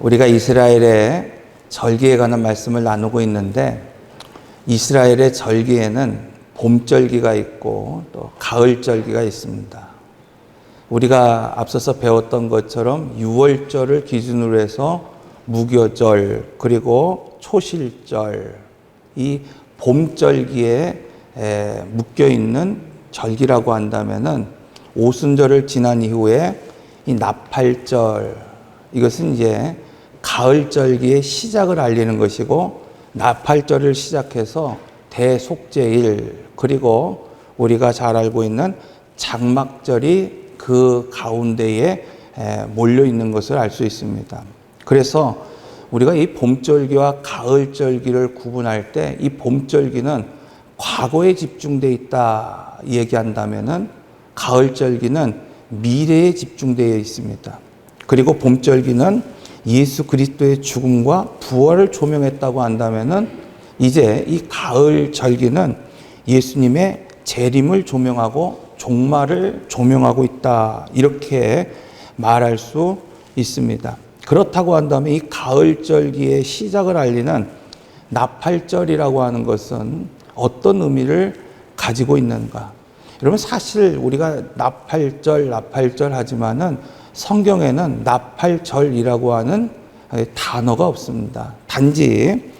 우리가 이스라엘의 절기에 관한 말씀을 나누고 있는데 이스라엘의 절기에는 봄절기가 있고 또 가을절기가 있습니다. 우리가 앞서서 배웠던 것처럼 6월절을 기준으로 해서 무교절 그리고 초실절 이 봄절기에 에, 묶여 있는 절기라고 한다면은 오순절을 지난 이후에 이 나팔절 이것은 이제 가을절기의 시작을 알리는 것이고 나팔절을 시작해서 대속제일 그리고 우리가 잘 알고 있는 장막절이 그 가운데에 에, 몰려 있는 것을 알 수 있습니다. 그래서 우리가 이 봄절기와 가을절기를 구분할 때 이 봄절기는 과거에 집중돼 있다 얘기한다면은 가을절기는 미래에 집중되어 있습니다. 그리고 봄절기는 예수 그리스도의 죽음과 부활을 조명했다고 한다면은 이제 이 가을 절기는 예수님의 재림을 조명하고 종말을 조명하고 있다. 이렇게 말할 수 있습니다. 그렇다고 한다면 이 가을절기의 시작을 알리는 나팔절이라고 하는 것은 어떤 의미를 가지고 있는가? 여러분 사실 우리가 나팔절, 나팔절 하지만은 성경에는 나팔절이라고 하는 단어가 없습니다. 단지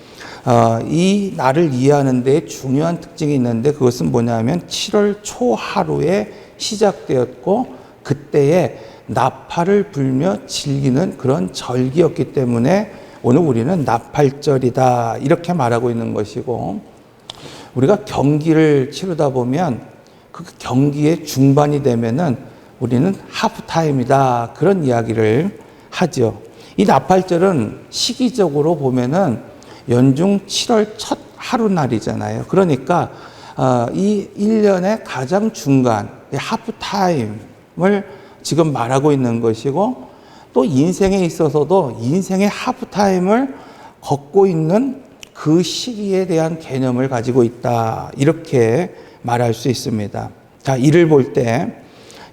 어, 이 날을 이해하는 데 중요한 특징이 있는데 그것은 뭐냐면 7월 초 하루에 시작되었고 그때에 나팔을 불며 즐기는 그런 절기였기 때문에 오늘 우리는 나팔절이다 이렇게 말하고 있는 것이고 우리가 경기를 치르다 보면 그 경기의 중반이 되면은 우리는 하프타임이다 그런 이야기를 하죠. 이 나팔절은 시기적으로 보면은 연중 7월 첫 하루 날이잖아요. 그러니까 어, 이 1년의 가장 중간 하프타임을 지금 말하고 있는 것이고 또 인생에 있어서도 인생의 하프타임을 걷고 있는 그 시기에 대한 개념을 가지고 있다. 이렇게 말할 수 있습니다. 자, 이를 볼 때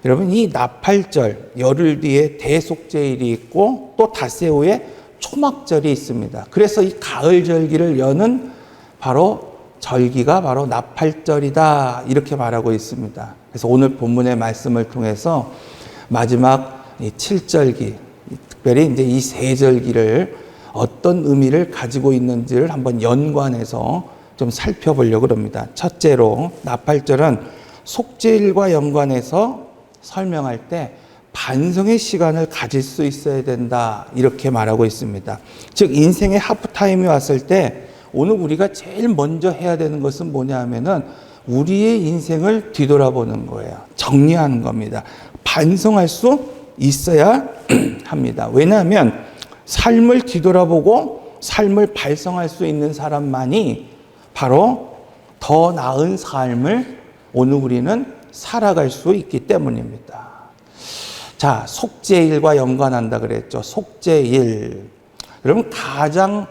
여러분 이 나팔절 열흘 뒤에 대속제일이 있고 또 닷새 후에 초막절이 있습니다. 그래서 이 가을 절기를 여는 바로 절기가 바로 나팔절이다 이렇게 말하고 있습니다. 그래서 오늘 본문의 말씀을 통해서 마지막 이 7절기 특별히 이제 이 세 절기를 어떤 의미를 가지고 있는지를 한번 연관해서 좀 살펴보려고 합니다. 첫째로 나팔절은 속죄일과 연관해서 설명할 때 반성의 시간을 가질 수 있어야 된다 이렇게 말하고 있습니다. 즉 인생의 하프타임이 왔을 때 오늘 우리가 제일 먼저 해야 되는 것은 뭐냐 하면은 우리의 인생을 뒤돌아보는 거예요. 정리하는 겁니다. 반성할 수 있어야 합니다. 왜냐하면 삶을 뒤돌아보고 삶을 발성할 수 있는 사람만이 바로 더 나은 삶을 오늘 우리는 살아갈 수 있기 때문입니다. 자, 속죄일과 연관한다 그랬죠. 속죄일. 여러분 가장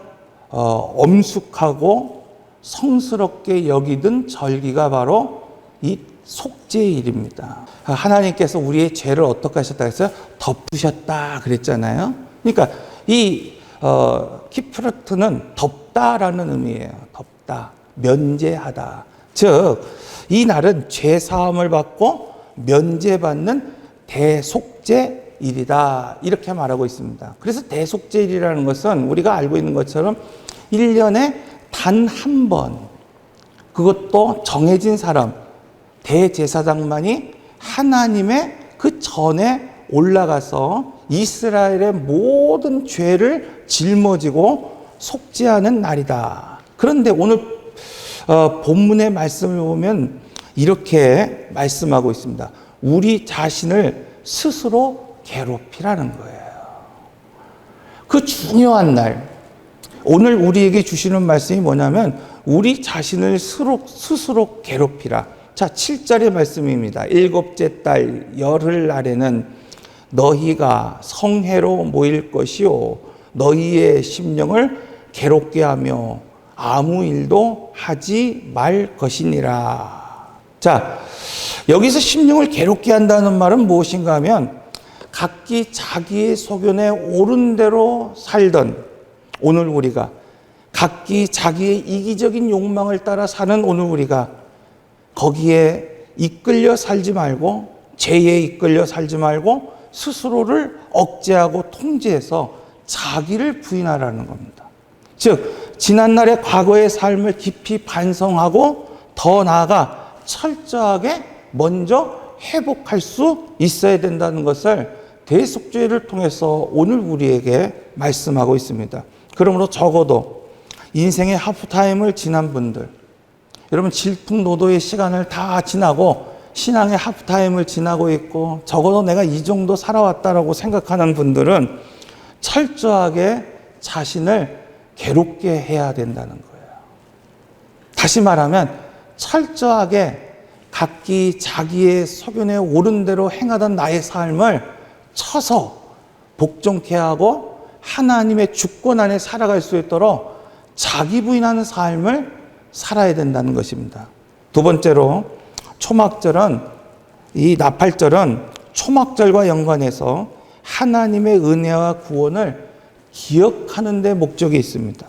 어, 엄숙하고 성스럽게 여기던 절기가 바로 이 속죄일입니다. 하나님께서 우리의 죄를 어떻게 하셨다 했어요? 덮으셨다 그랬잖아요. 그러니까 이 어, 키프르트는 덮다라는 의미예요. 덮다, 면제하다. 즉, 이 날은 죄 사함을 받고 면제받는 대속죄일이다. 이렇게 말하고 있습니다. 그래서 대속죄일이라는 것은 우리가 알고 있는 것처럼 1년에 단 한 번, 그것도 정해진 사람, 대제사장만이 하나님의 그 전에 올라가서 이스라엘의 모든 죄를 짊어지고 속죄하는 날이다. 그런데 오늘 어, 본문의 말씀을 보면 이렇게 말씀하고 있습니다. 우리 자신을 스스로 괴롭히라는 거예요. 그 중요한 날, 오늘 우리에게 주시는 말씀이 뭐냐면 우리 자신을 스스로, 스스로 괴롭히라. 자, 7절의 말씀입니다. 일곱째 달 열흘 날에는 너희가 성회로 모일 것이요 너희의 심령을 괴롭게 하며 아무 일도 하지 말 것이니라. 자, 여기서 심령을 괴롭게 한다는 말은 무엇인가 하면 각기 자기의 소견에 옳은 대로 살던 오늘 우리가 각기 자기의 이기적인 욕망을 따라 사는 오늘 우리가 거기에 이끌려 살지 말고 죄에 이끌려 살지 말고 스스로를 억제하고 통제해서 자기를 부인하라는 겁니다. 즉 지난날의 과거의 삶을 깊이 반성하고 더 나아가 철저하게 먼저 회복할 수 있어야 된다는 것을 대속죄를 통해서 오늘 우리에게 말씀하고 있습니다. 그러므로 적어도 인생의 하프타임을 지난 분들, 여러분 질풍노도의 시간을 다 지나고 신앙의 하프타임을 지나고 있고 적어도 내가 이 정도 살아왔다라고 생각하는 분들은 철저하게 자신을 괴롭게 해야 된다는 거예요. 다시 말하면 철저하게 각기 자기의 소견에 옳은 대로 행하던 나의 삶을 쳐서 복종케 하고 하나님의 주권 안에 살아갈 수 있도록 자기 부인하는 삶을 살아야 된다는 것입니다. 두 번째로 초막절은 이 나팔절은 초막절과 연관해서 하나님의 은혜와 구원을 기억하는 데 목적이 있습니다.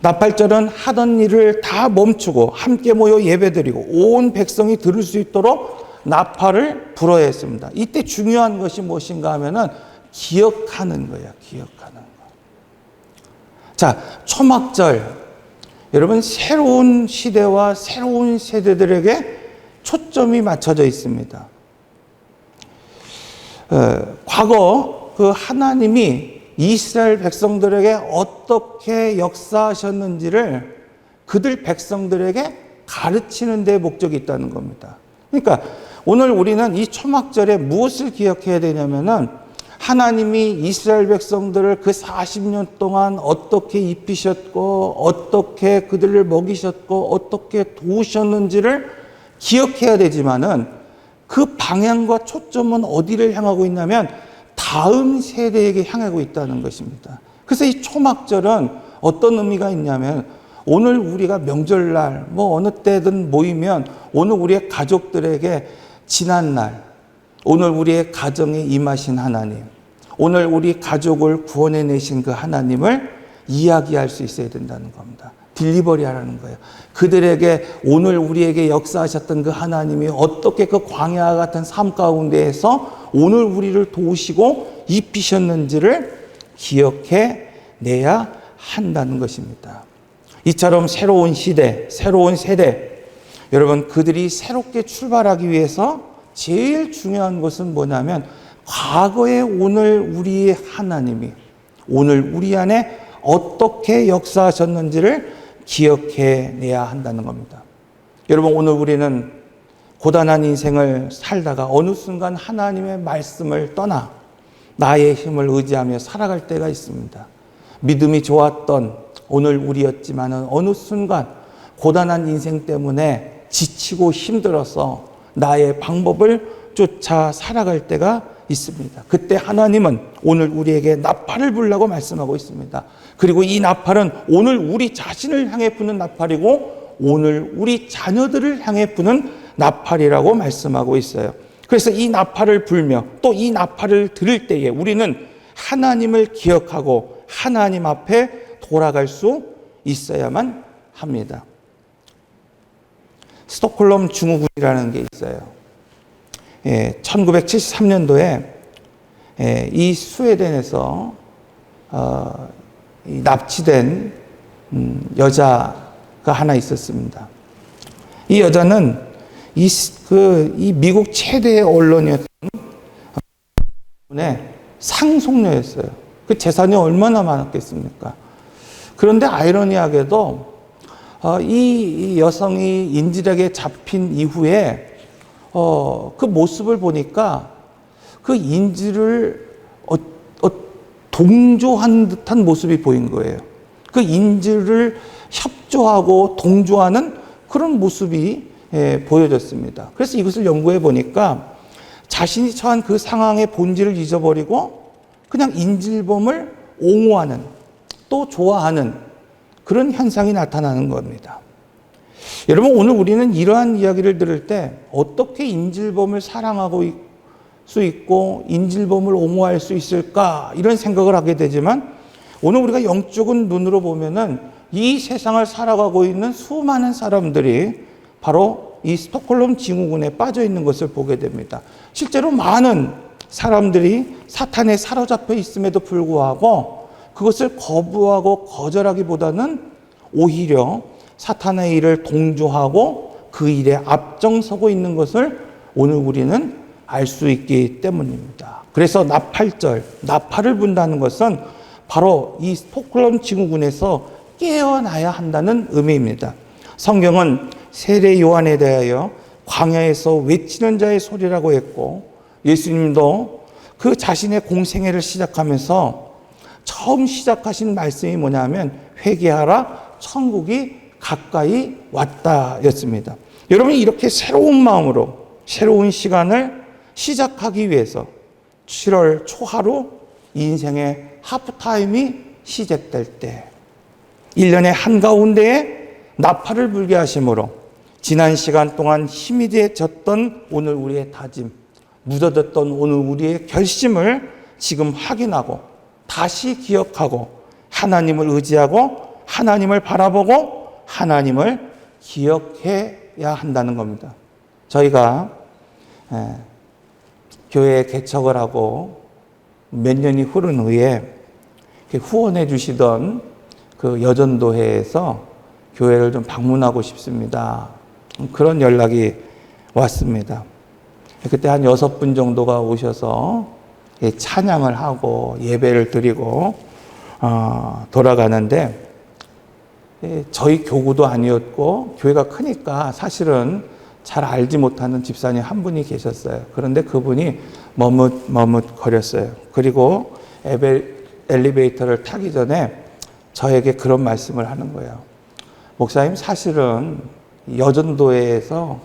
나팔절은 하던 일을 다 멈추고 함께 모여 예배드리고 온 백성이 들을 수 있도록 나팔을 불어야 했습니다. 이때 중요한 것이 무엇인가 하면은 기억하는 거예요. 기억하는 거. 자, 초막절. 여러분 새로운 시대와 새로운 세대들에게 초점이 맞춰져 있습니다. 어, 과거 그 하나님이 이스라엘 백성들에게 어떻게 역사하셨는지를 그들 백성들에게 가르치는 데 목적이 있다는 겁니다. 그러니까 오늘 우리는 이 초막절에 무엇을 기억해야 되냐면은 하나님이 이스라엘 백성들을 그 40년 동안 어떻게 입히셨고 어떻게 그들을 먹이셨고 어떻게 도우셨는지를 기억해야 되지만은 그 방향과 초점은 어디를 향하고 있냐면 다음 세대에게 향하고 있다는 것입니다. 그래서 이 초막절은 어떤 의미가 있냐면 오늘 우리가 명절날 뭐 어느 때든 모이면 오늘 우리의 가족들에게 지난 날 오늘 우리의 가정에 임하신 하나님 오늘 우리 가족을 구원해 내신 그 하나님을 이야기할 수 있어야 된다는 겁니다. 딜리버리 하라는 거예요. 그들에게 오늘 우리에게 역사하셨던 그 하나님이 어떻게 그 광야 같은 삶 가운데에서 오늘 우리를 도우시고 입히셨는지를 기억해 내야 한다는 것입니다. 이처럼 새로운 시대, 새로운 세대, 여러분 그들이 새롭게 출발하기 위해서 제일 중요한 것은 뭐냐면 과거의 오늘 우리의 하나님이 오늘 우리 안에 어떻게 역사하셨는지를 기억해 내야 한다는 겁니다. 여러분, 오늘 우리는 고단한 인생을 살다가 어느 순간 하나님의 말씀을 떠나 나의 힘을 의지하며 살아갈 때가 있습니다. 믿음이 좋았던 오늘 우리였지만은 어느 순간 고단한 인생 때문에 지치고 힘들어서 나의 방법을 쫓아 살아갈 때가 있습니다. 그때 하나님은 오늘 우리에게 나팔을 불라고 말씀하고 있습니다. 그리고 이 나팔은 오늘 우리 자신을 향해 부는 나팔이고 오늘 우리 자녀들을 향해 부는 나팔이라고 말씀하고 있어요. 그래서 이 나팔을 불며 또 이 나팔을 들을 때에 우리는 하나님을 기억하고 하나님 앞에 돌아갈 수 있어야만 합니다. 스톡홀름 증후군이라는 게 있어요. 예, 1973년도에 예, 이 스웨덴에서 어, 이 납치된 음, 여자가 하나 있었습니다. 이 여자는 이, 그, 이 미국 최대의 언론이었던 네, 상속녀였어요. 그 재산이 얼마나 많았겠습니까? 그런데 아이러니하게도 어, 이 여성이 인질에게 잡힌 이후에 어, 그 모습을 보니까 그 인지를 어, 어, 동조한 듯한 모습이 보인 거예요. 그 인지를 협조하고 동조하는 그런 모습이 예, 보여졌습니다. 그래서 이것을 연구해 보니까 자신이 처한 그 상황의 본질을 잊어버리고 그냥 인질범을 옹호하는 또 좋아하는 그런 현상이 나타나는 겁니다. 여러분 오늘 우리는 이러한 이야기를 들을 때 어떻게 인질범을 사랑하고 수 있고 인질범을 옹호할 수 있을까 이런 생각을 하게 되지만 오늘 우리가 영적인 눈으로 보면은 이 세상을 살아가고 있는 수많은 사람들이 바로 이 스톡홀름 증후군에 빠져 있는 것을 보게 됩니다. 실제로 많은 사람들이 사탄에 사로잡혀 있음에도 불구하고 그것을 거부하고 거절하기보다는 오히려 사탄의 일을 동조하고 그 일에 앞장서고 있는 것을 오늘 우리는 알 수 있기 때문입니다. 그래서 나팔절, 나팔을 분다는 것은 바로 이 스톡홀름 증후군에서 깨어나야 한다는 의미입니다. 성경은 세례 요한에 대하여 광야에서 외치는 자의 소리라고 했고 예수님도 그 자신의 공생애를 시작하면서 처음 시작하신 말씀이 뭐냐면 회개하라 천국이 가까이 왔다였습니다. 여러분 이렇게 새로운 마음으로 새로운 시간을 시작하기 위해서 7월 초하루 인생의 하프타임이 시작될 때 1년의 한가운데에 나팔을 불게 하심으로 지난 시간 동안 힘이 되졌던 오늘 우리의 다짐, 묻어뒀던 오늘 우리의 결심을 지금 확인하고 다시 기억하고 하나님을 의지하고 하나님을 바라보고 하나님을 기억해야 한다는 겁니다. 저희가 에, 교회 개척을 하고 몇 년이 흐른 후에 후원해 주시던 그 여전도회에서 교회를 좀 방문하고 싶습니다. 그런 연락이 왔습니다. 그때 한 여섯 분 정도가 오셔서 찬양을 하고 예배를 드리고 어, 돌아가는데 저희 교구도 아니었고 교회가 크니까 사실은 잘 알지 못하는 집사님 한 분이 계셨어요. 그런데 그분이 머뭇 머뭇 거렸어요. 그리고 엘리베이터를 타기 전에 저에게 그런 말씀을 하는 거예요. 목사님 사실은 여전도회에서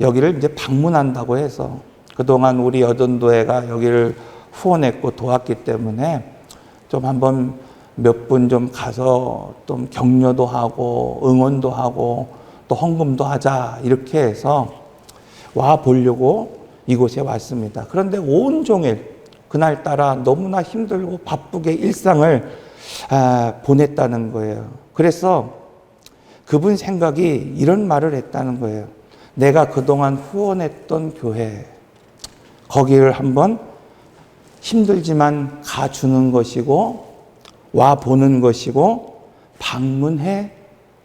여기를 이제 방문한다고 해서 그동안 우리 여전도회가 여기를 후원했고 도왔기 때문에 좀 한번 몇 분 좀 가서 좀 격려도 하고 응원도 하고 또 헌금도 하자 이렇게 해서 와 보려고 이곳에 왔습니다. 그런데 온 종일 그날따라 너무나 힘들고 바쁘게 일상을 아, 보냈다는 거예요. 그래서 그분 생각이 이런 말을 했다는 거예요. 내가 그동안 후원했던 교회, 거기를 한번 힘들지만 가주는 것이고, 와 보는 것이고, 방문해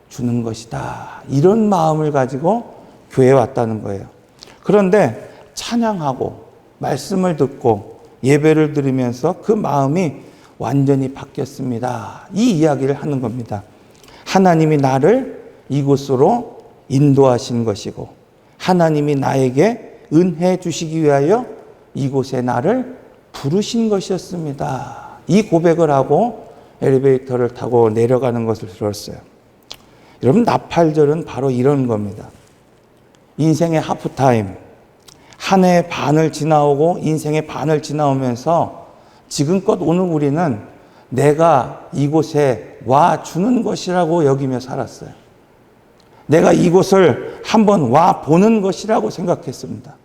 주는 것이다. 이런 마음을 가지고 교회에 왔다는 거예요. 그런데 찬양하고, 말씀을 듣고, 예배를 드리면서 그 마음이 완전히 바뀌었습니다. 이 이야기를 하는 겁니다. 하나님이 나를 이곳으로 인도하신 것이고, 하나님이 나에게 은혜 주시기 위하여 이곳에 나를 부르신 것이었습니다. 이 고백을 하고 엘리베이터를 타고 내려가는 것을 들었어요. 여러분, 나팔절은 바로 이런 겁니다. 인생의 하프타임, 한해 반을 지나오고 인생의 반을 지나오면서 지금껏 오늘 우리는 내가 이곳에 와 주는 것이라고 여기며 살았어요. 내가 이곳을 한번 와 보는 것이라고 생각했습니다.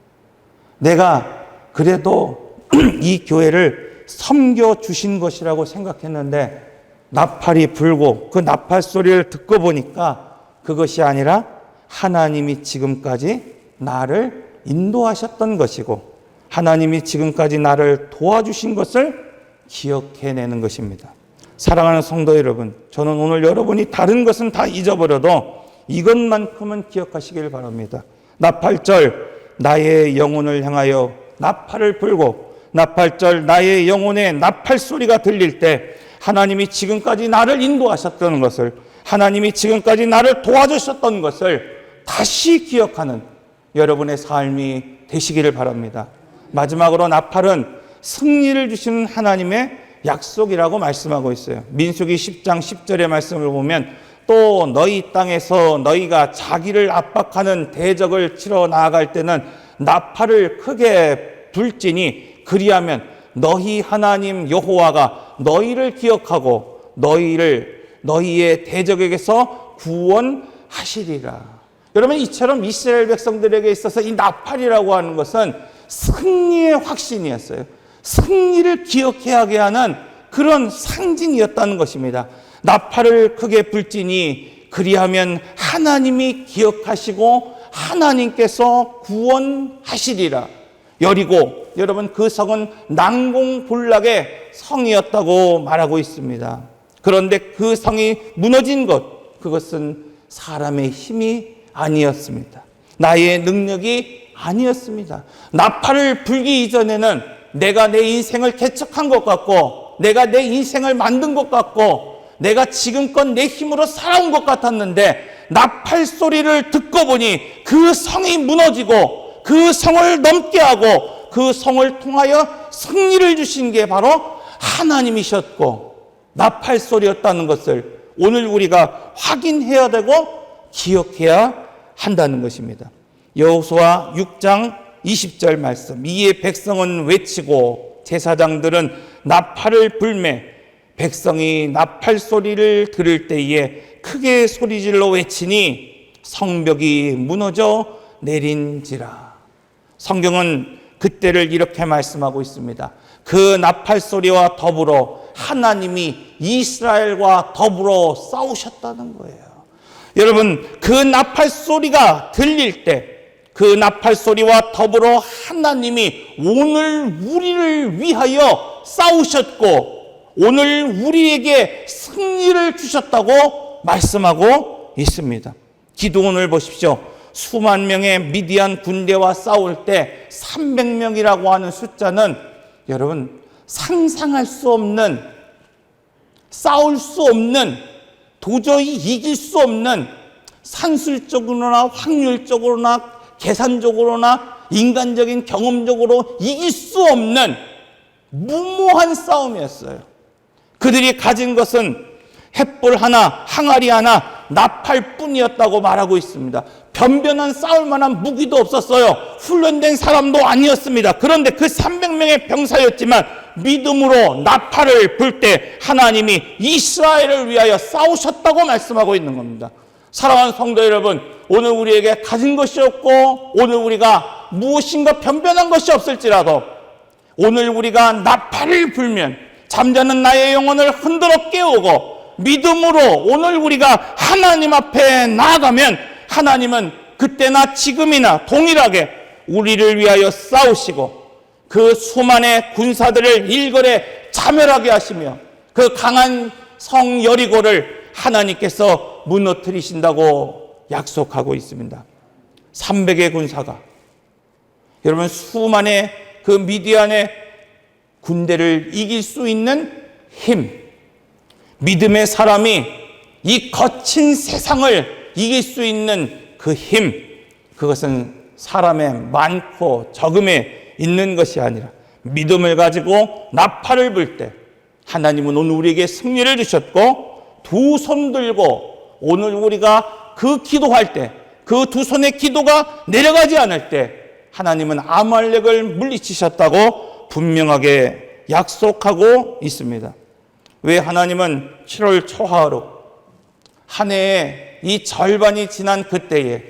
내가 그래도 이 교회를 섬겨 주신 것이라고 생각했는데 나팔이 불고 그 나팔 소리를 듣고 보니까 그것이 아니라 하나님이 지금까지 나를 인도하셨던 것이고 하나님이 지금까지 나를 도와주신 것을 기억해내는 것입니다. 사랑하는 성도 여러분, 저는 오늘 여러분이 다른 것은 다 잊어버려도 이것만큼은 기억하시길 바랍니다. 나팔절, 나의 영혼을 향하여 나팔을 불고, 나팔절, 나의 영혼에 나팔 소리가 들릴 때, 하나님이 지금까지 나를 인도하셨던 것을, 하나님이 지금까지 나를 도와주셨던 것을 다시 기억하는 여러분의 삶이 되시기를 바랍니다. 마지막으로 나팔은 승리를 주시는 하나님의 약속이라고 말씀하고 있어요. 민수기 10장 10절의 말씀을 보면 또 너희 땅에서 너희가 자기를 압박하는 대적을 치러 나아갈 때는 나팔을 크게 불지니 그리하면 너희 하나님 여호와가 너희를 기억하고 너희를 너희의 대적에게서 구원하시리라. 여러분 이처럼 이스라엘 백성들에게 있어서 이 나팔이라고 하는 것은 승리의 확신이었어요. 승리를 기억해야게 하는 그런 상징이었다는 것입니다. 나팔을 크게 불지니 그리하면 하나님이 기억하시고 하나님께서 구원하시리라. 여리고 여러분 그 성은 난공불락의 성이었다고 말하고 있습니다. 그런데 그 성이 무너진 것 그것은 사람의 힘이 아니었습니다. 나의 능력이 아니었습니다. 나팔을 불기 이전에는 내가 내 인생을 개척한 것 같고 내가 내 인생을 만든 것 같고 내가 지금껏 내 힘으로 살아온 것 같았는데 나팔 소리를 듣고 보니 그 성이 무너지고 그 성을 넘게 하고 그 성을 통하여 승리를 주신 게 바로 하나님이셨고 나팔 소리였다는 것을 오늘 우리가 확인해야 되고 기억해야 한다는 것입니다. 여호수아 6장 20절 말씀. 이에 백성은 외치고 제사장들은 나팔을 불매 백성이 나팔 소리를 들을 때에 크게 소리질러 외치니 성벽이 무너져 내린지라. 성경은 그때를 이렇게 말씀하고 있습니다. 그 나팔 소리와 더불어 하나님이 이스라엘과 더불어 싸우셨다는 거예요. 여러분, 그 나팔 소리가 들릴 때, 그 나팔 소리와 더불어 하나님이 오늘 우리를 위하여 싸우셨고, 오늘 우리에게 승리를 주셨다고 말씀하고 있습니다. 기도원을 보십시오. 수만 명의 미디안 군대와 싸울 때 300명이라고 하는 숫자는 여러분 상상할 수 없는 싸울 수 없는 도저히 이길 수 없는 산술적으로나 확률적으로나 계산적으로나 인간적인 경험적으로 이길 수 없는 무모한 싸움이었어요. 그들이 가진 것은 햇불 하나, 항아리 하나, 나팔 뿐이었다고 말하고 있습니다. 변변한 싸울 만한 무기도 없었어요. 훈련된 사람도 아니었습니다. 그런데 그 300명의 병사였지만 믿음으로 나팔을 불 때 하나님이 이스라엘을 위하여 싸우셨다고 말씀하고 있는 겁니다. 사랑하는 성도 여러분, 오늘 우리에게 가진 것이 없고 오늘 우리가 무엇인가 변변한 것이 없을지라도 오늘 우리가 나팔을 불면 잠자는 나의 영혼을 흔들어 깨우고 믿음으로 오늘 우리가 하나님 앞에 나아가면 하나님은 그때나 지금이나 동일하게 우리를 위하여 싸우시고 그 수만의 군사들을 일거에 자멸하게 하시며 그 강한 성 여리고를 하나님께서 무너뜨리신다고 약속하고 있습니다. 300의 군사가 여러분 수만의 그 미디안의 군대를 이길 수 있는 힘, 믿음의 사람이 이 거친 세상을 이길 수 있는 그 힘, 그것은 사람의 많고 적음에 있는 것이 아니라 믿음을 가지고 나팔을 불 때 하나님은 오늘 우리에게 승리를 주셨고 두 손 들고 오늘 우리가 그 기도할 때 그 두 손의 기도가 내려가지 않을 때 하나님은 아말렉을 물리치셨다고 분명하게 약속하고 있습니다. 왜 하나님은 7월 초하루 한 해의 이 절반이 지난 그때에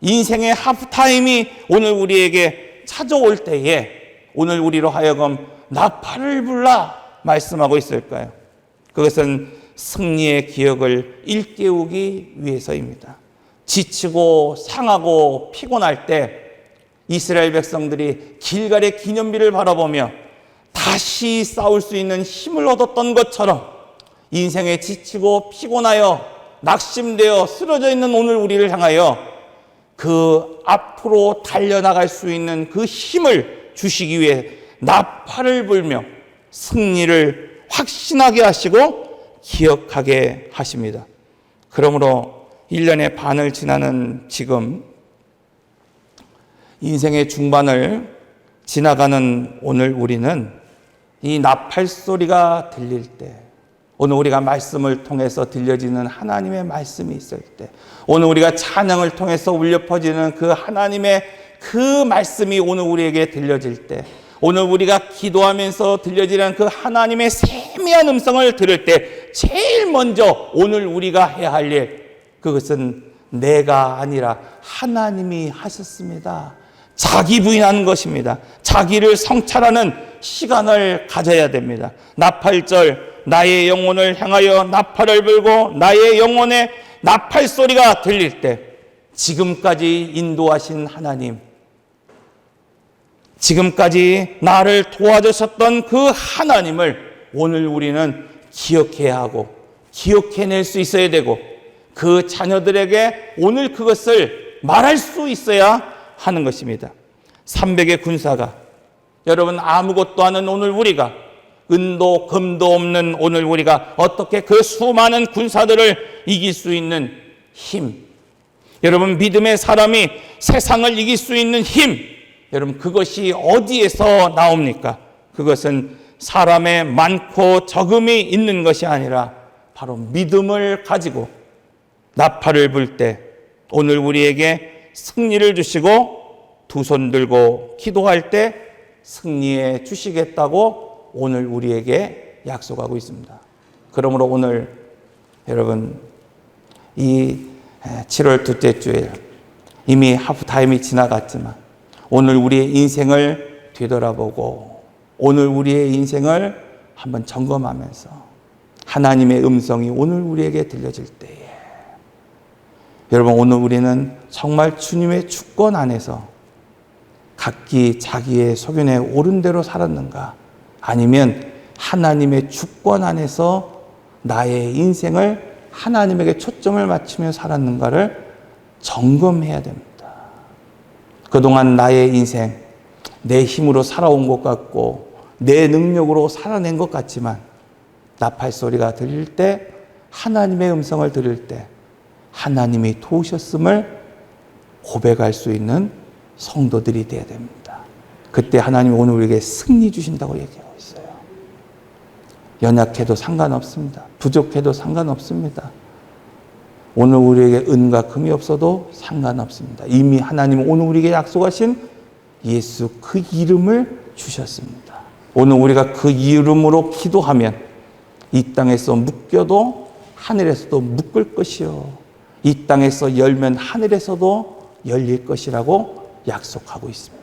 인생의 하프타임이 오늘 우리에게 찾아올 때에 오늘 우리로 하여금 나팔을 불라 말씀하고 있을까요? 그것은 승리의 기억을 일깨우기 위해서입니다. 지치고 상하고 피곤할 때 이스라엘 백성들이 길갈의 기념비를 바라보며 다시 싸울 수 있는 힘을 얻었던 것처럼 인생에 지치고 피곤하여 낙심되어 쓰러져 있는 오늘 우리를 향하여 그 앞으로 달려나갈 수 있는 그 힘을 주시기 위해 나팔을 불며 승리를 확신하게 하시고 기억하게 하십니다. 그러므로 1년의 반을 지나는 지금 인생의 중반을 지나가는 오늘 우리는 이 나팔 소리가 들릴 때, 오늘 우리가 말씀을 통해서 들려지는 하나님의 말씀이 있을 때, 오늘 우리가 찬양을 통해서 울려 퍼지는 그 하나님의 그 말씀이 오늘 우리에게 들려질 때, 오늘 우리가 기도하면서 들려지는 그 하나님의 세미한 음성을 들을 때, 제일 먼저 오늘 우리가 해야 할 일, 그것은 내가 아니라 하나님이 하셨습니다. 자기 부인하는 것입니다. 자기를 성찰하는 시간을 가져야 됩니다. 나팔절 나의 영혼을 향하여 나팔을 불고 나의 영혼에 나팔 소리가 들릴 때 지금까지 인도하신 하나님 지금까지 나를 도와주셨던 그 하나님을 오늘 우리는 기억해야 하고 기억해낼 수 있어야 되고 그 자녀들에게 오늘 그것을 말할 수 있어야 하는 것입니다. 300의 군사가 여러분 아무것도 아는 오늘 우리가 은도 금도 없는 오늘 우리가 어떻게 그 수많은 군사들을 이길 수 있는 힘 여러분 믿음의 사람이 세상을 이길 수 있는 힘 여러분 그것이 어디에서 나옵니까? 그것은 사람의 많고 적음이 있는 것이 아니라 바로 믿음을 가지고 나팔을 불 때 오늘 우리에게 승리를 주시고 두 손 들고 기도할 때 승리해 주시겠다고 오늘 우리에게 약속하고 있습니다. 그러므로 오늘 여러분 이 7월 둘째 주에 이미 하프타임이 지나갔지만 오늘 우리의 인생을 되돌아보고 오늘 우리의 인생을 한번 점검하면서 하나님의 음성이 오늘 우리에게 들려질 때에 여러분 오늘 우리는 정말 주님의 주권 안에서 각기 자기의 소견에 옳은 대로 살았는가 아니면 하나님의 주권 안에서 나의 인생을 하나님에게 초점을 맞추며 살았는가를 점검해야 됩니다. 그동안 나의 인생 내 힘으로 살아온 것 같고 내 능력으로 살아낸 것 같지만 나팔 소리가 들릴 때 하나님의 음성을 들을 때 하나님이 도우셨음을 고백할 수 있는 성도들이 되어야 됩니다. 그때 하나님이 오늘 우리에게 승리 주신다고 얘기하고 있어요. 연약해도 상관없습니다. 부족해도 상관없습니다. 오늘 우리에게 은과 금이 없어도 상관없습니다. 이미 하나님은 오늘 우리에게 약속하신 예수 그 이름을 주셨습니다. 오늘 우리가 그 이름으로 기도하면 이 땅에서 묶여도 하늘에서도 묶을 것이요. 이 땅에서 열면 하늘에서도 열릴 것이라고 약속하고 있습니다.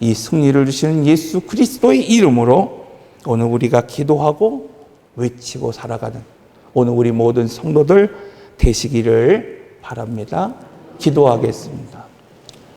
이 승리를 주시는 예수 그리스도의 이름으로 오늘 우리가 기도하고 외치고 살아가는 오늘 우리 모든 성도들 되시기를 바랍니다. 기도하겠습니다.